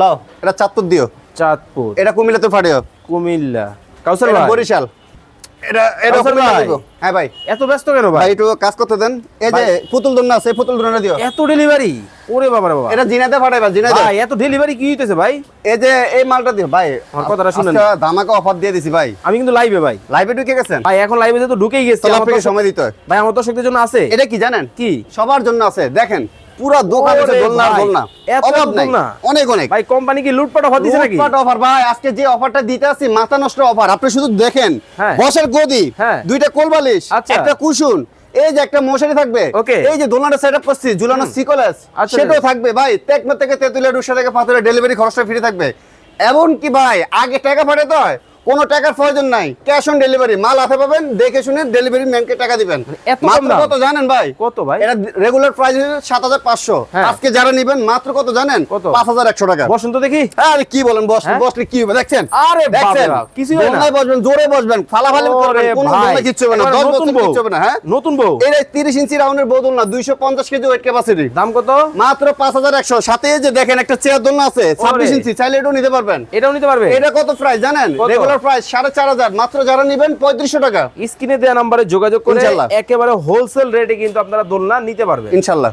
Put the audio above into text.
লও। এটা চাঁদপুর দিও। চাঁদপুর। এটা ফাটিও কুমিল্লা। কাউসার এটা ভাই। বরিশাল। এটা এটা কুমিল্লা ভাই। হ্যাঁ ভাই। এত ব্যস্ত কেন ভাই? ভাই একটু কাজ করতে দেন। এই যে পুতুল দোলনা আছে পুতুল দোলনা দিও। এত ডেলিভারি ওরে বাবা বাবা। এটা জিনাতে ফাটাইবা জিনাতে। ভাই এত ডেলিভারি কি হইতেছে ভাই? এই যে এই মালটা দিও। ভাই আমার কথাটা শুনেন। ধামাকা অফার দিয়ে দিছি ভাই। আমি কিন্তু লাইভে ভাই। লাইভে ঢুকে গেছেন? ভাই এখন লাইভে ঢুকেই গেছি আমার সময় দিতে হয়। ভাই আমার দর্শকদের জন্য আছে। এটা কি জানেন? কি? সবার জন্য আছে। দেখেন পুরো দোকান আছে দোলনা দোলনা অভাব নাই অনেক অনেক ভাই কোম্পানি কি লুটপাট অফার দিছে নাকি লুটপাট অফার ভাই আজকে যে অফারটা দিতে আসছি মাথা নষ্ট অফার আপনি শুধু দেখেন হ্যাঁ। বসের গদি হ্যাঁ। দুইটা কোলবালিশ আচ্ছা। একটা কুশন এই যে একটা মশারি থাকবে. এই যে দোলনাটা সেটআপ করছি ঝুলানো সিকলেস আচ্ছা। সেটাও থাকবে ভাই টেকনো থেকে তেতুলিয়া রুশা থেকে পাথরের ডেলিভারি খরচটা ফ্রি থাকবে এমন কি ভাই আগে টাকা পাঠাতে হয় কোনো টাকার প্রয়োজন নাই ক্যাশ অন ডেলিভারি মাল হাতে পাবেন দেখে শুনে ডেলিভারি ম্যানকে টাকা দিবেন। মানে মাত্র কত জানেন ভাই? কত ভাই? এটা রেগুলার প্রাইস সাত হাজার পাঁচশো। হ্যাঁ। আজকে যারা নিবেন মাত্র কত জানেন? পাঁচ হাজার একশো টাকা। বসন্ত দেখি। আরে কি বলেন বস হ্যাঁ? বসলে কি হবে? দেখছেন? আরে দেখছেন? বাপরে বাপ, না। বসবেন জোরে বসবেন ফালাফালি কোনো কিচ্ছু হবে না একেবারে 10 নতুন বছর। কিচ্ছু হবে না হ্যাঁ? নতুন বউ। এটা 30 ইঞ্চি রাউন্ডের বোতল না 250 কেজি ওয়েট ক্যাপাসিটি দাম কত? মাত্র 5100 সাথে এই যে দেখেন একটা চেয়ার দোলনা আছে 26 ইঞ্চি চাইলে এটাও নিতে পারবেন। এটাও নিতে পারবে? এটা কত প্রাইস জানেন? কত? রেগুলার প্রাইস 4500 মাত্র যারা নেবেন 3500 টাকা। স্ক্রিনে দেওয়া নাম্বারে যোগাযোগ করে ইনশাল্লাহ। একেবারে হোলসেল রেটে কিন্তু আপনারা দোলনা নিতে পারবেন। ইনশাআল্লাহ